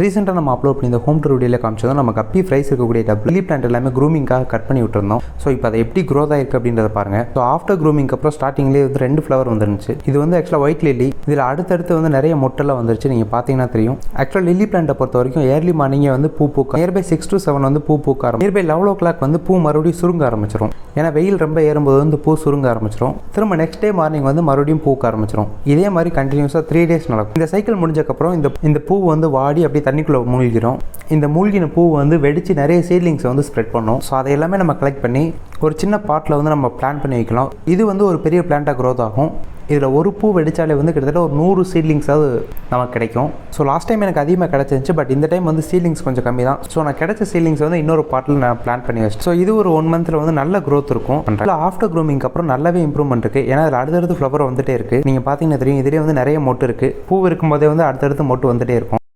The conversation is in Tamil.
ரீசெண்டாக நம்ம அப்லோட் பண்ணி இந்த ஹோம் டூர் வீடியோவில் காமிச்சதும் நம்ம கப்பி ஃப்ரைஸ் இருக்கக்கூடிய டபுள் லீப் பிளான்ட் எல்லாமே க்ரூமிங்காக கட் பண்ணி விட்டுருந்தோம். ஸோ இப்போ அதை எப்படி க்ரோத் ஆயிருக்கு அப்படின்றத பாருங்க. ஸோ ஆஃப்டர் க்ரூமிங்க்கு அப்புறம் ஸ்டார்டிங்லேயே வந்து ரெண்டு ஃப்ளவர் வந்துருந்துச்சு. இது வந்து ஆக்சுவலாக ஒயிட் லில்லி இதில் அடுத்தடுத்து வந்து நிறைய மொட்டெல்லாம் வந்துருச்சு. நீங்கள் பார்த்தீங்கன்னா தெரியும். ஆக்சுவலாக லில்லி பிளான்ட்டை பொறுத்த வரைக்கும் ஏர்லி மார்னிங்கே வந்து பூ பூக்க நியர்பை சிக்ஸ் டு செவன் வந்து பூ பூக்க ஆரம்பிக்கும் நியர்பை லெவல் ஓ கிளாக் வந்து பூ மறுபடியும் சுருங்க ஆரம்பிச்சிடும் ஏன்னா வெயில் ரொம்ப ஏறும்போது வந்து பூ சுருங்க ஆரம்பிச்சிடும் திரும்ப நெக்ஸ்ட் டே மார்னிங் வந்து மறுபடியும் பூக்க ஆரம்பிச்சிடும் இதே மாதிரி கண்டினியூஸாக த்ரீ டேஸ் நடக்கும். இந்த சைக்கிள் முடிஞ்சக்கப்புறம் இந்த இந்த பூ வந்து வாடி அப்படியே தண்ணிக்குள்ளே மூழ்கிடும் இந்த மூழ்கின பூ வந்து வெடித்து நிறைய சீட்லிங்ஸை வந்து ஸ்ப்ரெட் பண்ணும். ஸோ அதை எல்லாமே நம்ம கலெக்ட் பண்ணி ஒரு சின்ன பாட்டில் வந்து நம்ம பிளான் பண்ணி வைக்கலாம். இது வந்து ஒரு பெரிய பிளான்ட்டாக க்ரோத் ஆகும். இதில் ஒரு பூ வெடித்தாலே வந்து கிட்டத்தட்ட ஒரு நூறு சீட்லிங்ஸாவது நமக்கு கிடைக்கும். ஸோ லாஸ்ட் டைம் எனக்கு அதிகமாக கிடச்சிருந்துச்சு பட் இந்த டைம் வந்து சீலிங்ஸ் கொஞ்சம் கம்மி தான். ஸோ நான் கிடைச்ச சீலிங்ஸ் வந்து இன்னொரு பாட்டில் நான் பிளான் பண்ணி வச்சேன் ஸோ இது ஒரு ஒன் மந்தில் வந்து நல்ல க்ரோத் இருக்கும். பண்ணுறேன் ஆஃப்டர் க்ரூமிங்க்கு அப்புறம் நல்லாவே இம்ப்ரூவ்மெண்ட் இருக்குது ஏன்னா அதில் அடுத்தடுத்து ஃப்ளவர் வந்துட்டே இருக்குது நீங்கள் பார்த்தீங்கன்னா தெரியும் இதிலே வந்து நிறைய மொட்டு இருக்குது பூ இருக்கும்போதே வந்து அடுத்தடுத்து மொட்டு வந்துட்டே இருக்கும்.